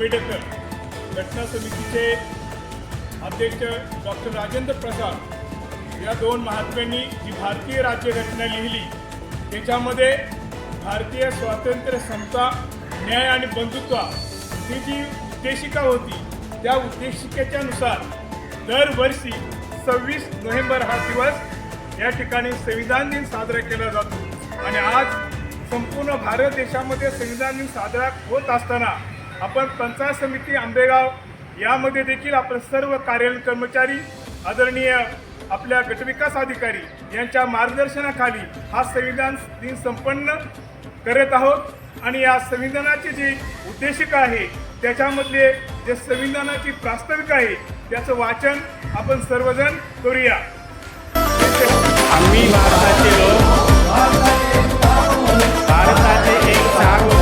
आंबेडकर घटना समितीचे अध्यक्ष डॉक्टर राजेंद्र प्रसाद या दोन महात्म्यांनी जी भारतीय राज्यघटना लिहिली त्याच्यामध्ये भारतीय स्वातंत्र्य समता न्याय आणि बंधुत्व ही जी उद्देशिका होती त्या उद्देशिकेच्या नुसार दरवर्षी सव्वीस नोव्हेंबर हा दिवस या ठिकाणी संविधान दिन साजरा केला जातो. आणि आज संपूर्ण भारत देशामध्ये संविधान दिन साजरा होत असताना आपण पंचायत समिती आंबेगाव यामध्ये देखील आपण सर्व कार्यालयीन कर्मचारी आदरणीय आपल्या गटविकास अधिकारी यांच्या मार्गदर्शनाखाली हा संविधान दिन संपन्न करत आहोत. आणि या संविधानाची जी उद्देशिका आहे त्याच्यामधले जे संविधानाची प्रास्ताविक आहे त्याचं वाचन आपण सर्वजण करूया. आम्ही भारताचे लोक भारताचे एक सार्वभौम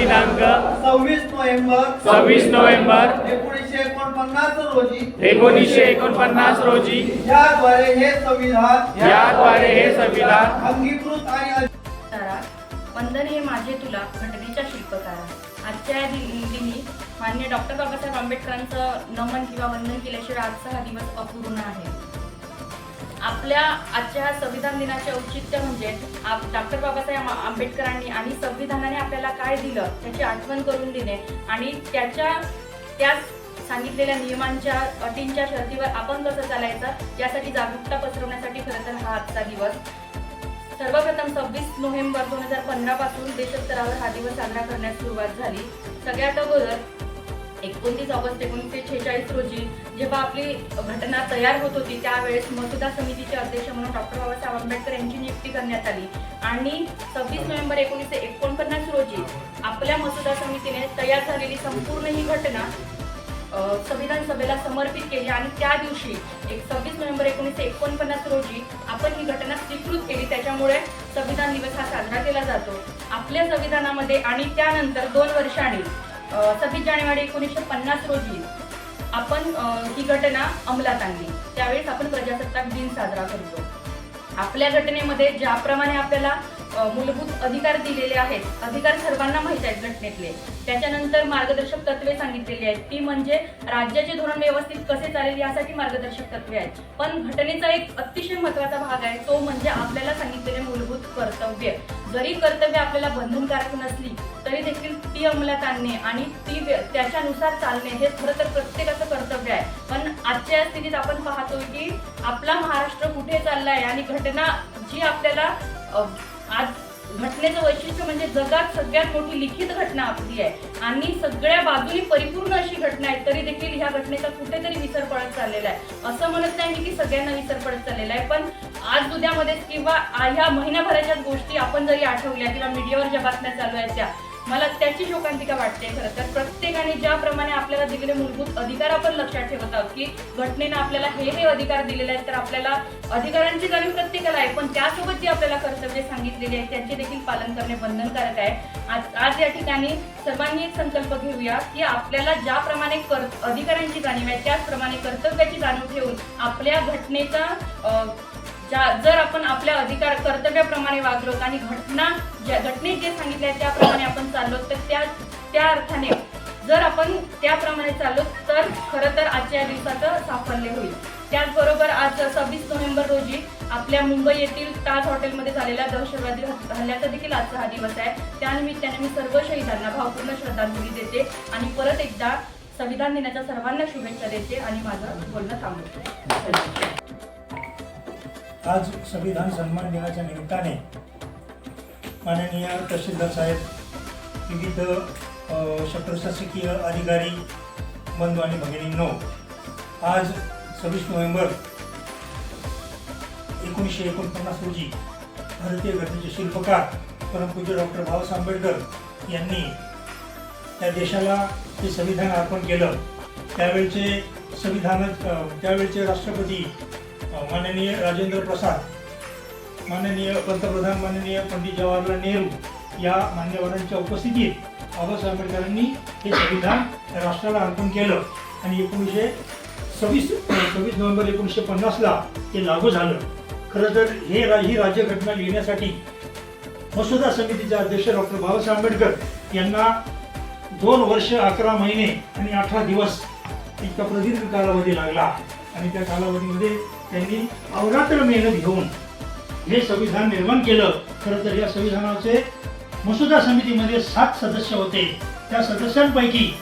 दिनांक सव्वीस नोव्हेंबर सव्वीस नोव्हेंबर एकोणीसशे एकोणपन्नास रोजी. एकोणीसशे एकोणपन्नास रोजी. याद्वारे हे संविधान याद्वारे हे संविधान अंगीकृत आणि तारा वंदन हे माझे तुला घटनेच्या शिल्पकारा. आजच्या या दिनी मान्य डॉक्टर बाबासाहेब आंबेडकरांचं नमन किंवा वंदन केल्याशिवाय आजचा हा दिवस अपूर्ण आहे. आपल्या आजच्या संविधान दिनाचे औचित्य म्हणजे आप डॉक्टर बाबासाहेब आंबेडकरांनी आणि संविधानाने आपल्याला काय दिलं त्याची आठवण करून देणे आणि त्याच्या त्या सांगितलेल्या नियमांच्या अटींच्या शर्तीवर आपण कसं चालायचं यासाठी जागरूकता पसरवण्यासाठी खरं तर हा आजचा दिवस. सर्वप्रथम सव्वीस नोव्हेंबर दोन हजार पंधरा पासून देशस्तरावर हा दिवस साजरा करण्यास सुरुवात झाली. सगळ्यात अगोदर एकोणतीस ऑगस्ट एकोणीसशे छेचाळीस रोजी जेव्हा आपली घटना तयार होत होती त्यावेळेस मसुदा समितीचे अध्यक्ष म्हणून डॉक्टर बाबासाहेब आंबेडकर यांची नियुक्ती करण्यात आली. आणि सव्वीस नोव्हेंबर एकोणीसशे एकोणपन्नास रोजी आपल्या मसुदा समितीने तयार झालेली संपूर्ण ही घटना संविधान सभेला समर्पित केली. आणि त्या दिवशी एक सव्वीस नोव्हेंबर एकोणीसशे एकोणपन्नास रोजी आपण ही घटना स्वीकृत केली. त्याच्यामुळे संविधान दिवस हा साजरा केला जातो. आपल्या संविधानामध्ये आणि त्यानंतर दोन वर्षांनी सव्वीस जानेवारी एकोणीसशे पन्नास रोजी आपण ही घटना अंमलात आणली. त्यावेळेस आपण प्रजासत्ताक दिन साजरा करतो. आपल्या घटनेमध्ये ज्याप्रमाणे आपल्याला मूलभूत अधिकार दिलेले आहेत. अधिकार सर्वांना माहीत आहेत घटनेतले. त्याच्यानंतर मार्गदर्शक तत्वे सांगितलेली आहेत. ती म्हणजे राज्याचे धोरण व्यवस्थित कसे चालेल यासाठी मार्गदर्शक तत्वे आहेत. पण घटनेचा एक अतिशय महत्त्वाचा भाग आहे. तो म्हणजे आपल्याला सांगितलेले मूलभूत कर्तव्य. जरी कर्तव्य आपल्याला बंधनकारक नसली तरी देखील ती अंमलात आणणे आणि ती त्याच्यानुसार चालणे हे खरं तर प्रत्येकाचं कर्तव्य आहे. पण आजच्या या स्थितीत आपण पाहतोय की आपला महाराष्ट्र कुठे चाललाय आणि घटना जी आपल्याला आज घटनेचं वैशिष्ट्य म्हणजे जगात सगळ्यात मोठी लिखित घटना आपली आहे. आणि सगळ्या बाजूनी परिपूर्ण अशी घटना आहे तरी देखील ह्या घटनेचा कुठेतरी विसर पडत चाललेला आहे. असं म्हणत नाही मी की सगळ्यांना विसर पडत चाललेला आहे पण आज उद्यामध्येच किंवा ह्या महिन्याभराच्या गोष्टी आपण जरी आठवल्या किंवा मीडियावर ज्या बातम्या चालू आहेत त्या मला त्याची शोकांतिका वाटते खरं तर. प्रत्येकाने ज्याप्रमाणे आपल्याला दिलेले मूलभूत अधिकार आपण लक्षात ठेवत आहोत की घटनेनं आपल्याला हे हे अधिकार दिलेले आहेत तर आपल्याला अधिकारांची जाणीव प्रत्येकाला आहे. पण त्यासोबत जी आपल्याला कर्तव्य सांगितलेली आहेत त्यांचे देखील पालन करणे बंधनकारक आहे. आज आज या ठिकाणी सर्वांनी एक संकल्प घेऊया की आपल्याला ज्याप्रमाणे कर अधिकारांची जाणीव आहे त्याचप्रमाणे कर्तव्याची जाणीव ठेवून आपल्या घटनेचा ज्या जर आपण आपल्या अधिकार कर्तव्याप्रमाणे वागलो आणि घटना ज्या घटनेत जे सांगितले आहे त्याप्रमाणे आपण चाललो तर त्या त्या अर्थाने जर आपण त्याप्रमाणे चाललो तर खरं तर आजच्या दिवसाचं साफल्य होईल. त्याचबरोबर आज सव्वीस नोव्हेंबर रोजी आपल्या मुंबई येथील ताज हॉटेलमध्ये झालेल्या दहशतवादी हल्ल्याचा देखील आजचा हा दिवस आहे. त्यानिमित्ताने मी सर्व शहीदांना भावपूर्ण श्रद्धांजली देते आणि परत एकदा संविधान दिनाच्या सर्वांना शुभेच्छा देते आणि माझं बोलणं थांबवते. आज संविधान सन्मान दिनाच्या निमित्ताने माननीय तहसीलदार साहेब विविध अ, अधिकारी बंधू आणि भगिनींनो आज सव्वीस नोव्हेंबर एकोणीसशे एकोणपन्नास रोजी भारतीय घटनेचे शिल्पकार परमपूज्य डॉक्टर बाबासाहेब आंबेडकर यांनी त्या देशाला ते संविधान अर्पण केलं त्यावेळचे संविधान अ, त्यावेळचे राष्ट्रपती माननीय राजेंद्र प्रसाद माननीय पंतप्रधान माननीय पंडित जवाहरलाल नेहरू या मान्यवरांच्या उपस्थितीत बाबासाहेब आंबेडकरांनी हे संविधान राष्ट्राला अर्पण केलं. आणि एकोणीसशे सव्वीस सव्वीस नोव्हेंबर एकोणीसशे पन्नासला ते लागू झालं. खरं तर हे रा ही राज्यघटना लिहिण्यासाठी मसुदा समितीचे अध्यक्ष डॉक्टर बाबासाहेब आंबेडकर यांना दोन वर्ष अकरा महिने आणि अठरा दिवस इतका प्रदीर्घ कालावधी लागला. आणि त्या कालावधीमध्ये त्यांनी अवरात्र मेहनत घेऊन हे संविधान निर्माण केलं. खरं तर या संविधानाचे मसुदा समितीमध्ये सात सदस्य होते. त्या सदस्यांपैकी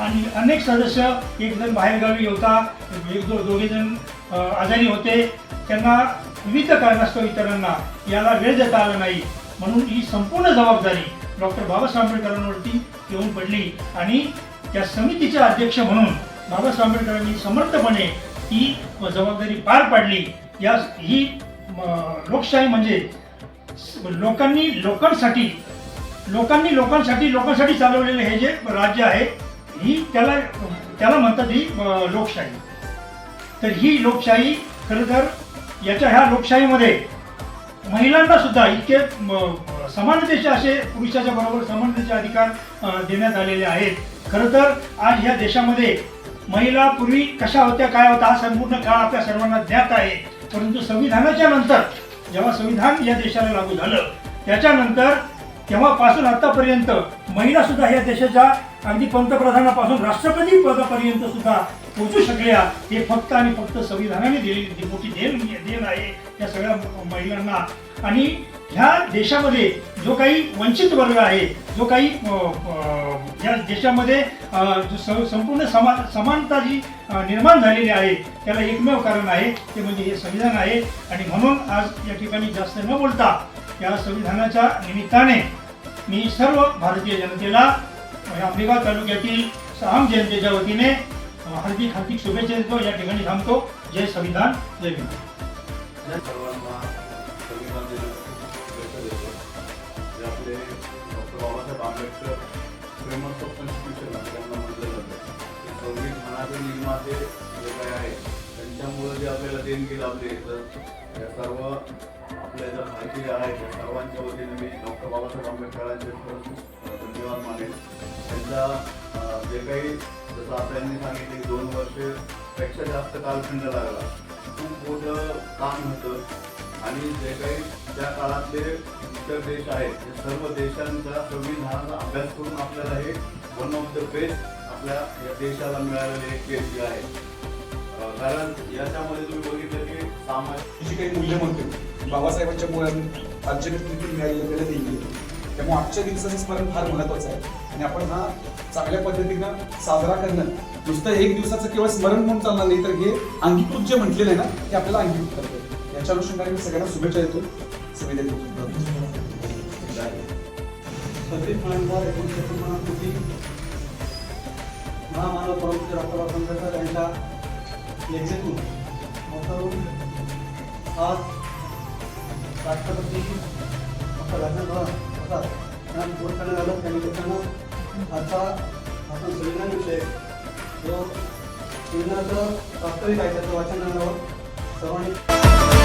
आणि अनेक सदस्य एक जण बाहेरगावी होता एक दो दोघे जण आजारी होते. त्यांना विविध कारणास्तव इतरांना याला वेळ देता आला नाही. म्हणून ही संपूर्ण जबाबदारी डॉक्टर बाबासाहेब आंबेडकरांवरती येऊन पडली. आणि त्या समितीचे अध्यक्ष म्हणून बाबासाहेब आंबेडकरांनी समर्थपणे ही जबाबदारी पार पाडली. या ही लोकशाही म्हणजे लोकांनी लोकांसाठी लोकांनी लोकांसाठी लोकांसाठी चालवलेले हे जे राज्य आहे ही त्याला त्याला म्हणतात ही लोकशाही. तर ही लोकशाही खरं तर याच्या ह्या लोकशाहीमध्ये महिलांना सुद्धा इतके समानतेचे असे पुरुषाच्या बरोबर समानतेचे अधिकार देण्यात आलेले आहेत. खरं तर आज ह्या देशामध्ये महिला पूर्वी कशा होत्या काय होत्या हा संपूर्ण काळ आपल्या सर्वांना ज्ञात आहे. परंतु संविधानाच्या नंतर जेव्हा संविधान या देशाला लागू झालं त्याच्यानंतर तेव्हापासून आतापर्यंत महिला सुद्धा या देशाच्या अगदी पंतप्रधानापासून राष्ट्रपती पदापर्यंत सुद्धा पोहोचू शकल्या. हे फक्त आणि फक्त संविधानाने दिलेली मोठी देण देण आहे या सगळ्या महिलांना. आणि ह्या देशामध्ये जो काही वंचित वर्ग आहे जो काही या देशामध्ये संपूर्ण समा समानता जी निर्माण झालेली आहे त्याला एकमेव कारण आहे ते म्हणजे हे संविधान आहे. आणि म्हणून आज या ठिकाणी जास्त न बोलता या संविधानाच्या निमित्ताने मी सर्व भारतीय जनतेला अमरेगाव तालुक्यातील सहाम जनतेच्या वतीने हार्दिक हार्दिक शुभेच्छा देतो. या ठिकाणी थांबतो. जय संविधान जय भीम. सर्वांना संविधान आपले doctor Babasaheb Ambedkar framework of constitution त्यांना म्हटलं जातं ते संविधानाचे निर्माते जे काही आहे त्यांच्यामुळं जे आपल्याला देणगी लाभली तर या सर्व आपल्या ज्या भारतीय आहेत त्या सर्वांच्या वतीने मी डॉक्टर बाबासाहेब आंबेडकरांचे धन्यवाद मानेन. त्यांचा जे काही जसं आपल्याला सांगितले की दोन वर्षपेक्षा जास्त कालखंड लागला. खूप मोठं काम होतं. आणि जे काही त्या काळातले इतर देश आहेत ते सर्व देशांचा संविधानाचा अभ्यास करून आपल्याला हे वन ऑफ द बेस्ट आपल्या या देशाला मिळालेले एक केस जे आहे. कारण याच्यामध्ये तुम्ही बघितलं की सामाजिक जी काही मूल्य म्हणतो बाबासाहेबांच्या मुळात राज्यघटनेतून मिळालेलं नाही त्यामुळे आजच्या दिवसाचं स्मरण फार महत्वाचं आहे. आणि आपण हा चांगल्या पद्धतीनं साजरा करणं नुसतं एक दिवसाचं केवळ स्मरण म्हणून चालणार नाही तर हे अंगीकृत जे म्हटलेलं आहे ना ते आपल्याला अंगीकृत करतं. याच्या अनुषंगाने मी सगळ्यांना शुभेच्छा देतो. सुविधा सतीश मांडवार एकोणीसशे एकोणपन्नास रोजी महामानव प्रमुख डॉक्टर आंबेडकर यांच्या लेखणीतून आज राष्ट्रपती डॉक्टर राजेंद्र प्रसाद यांना बोट करण्यात आलं त्यांनी त्याच्यानं आजचा आपण संविधान विषय जो संविधानाचं वास्तविक आहे त्याचं वाचन करण्यावर सर्वांनी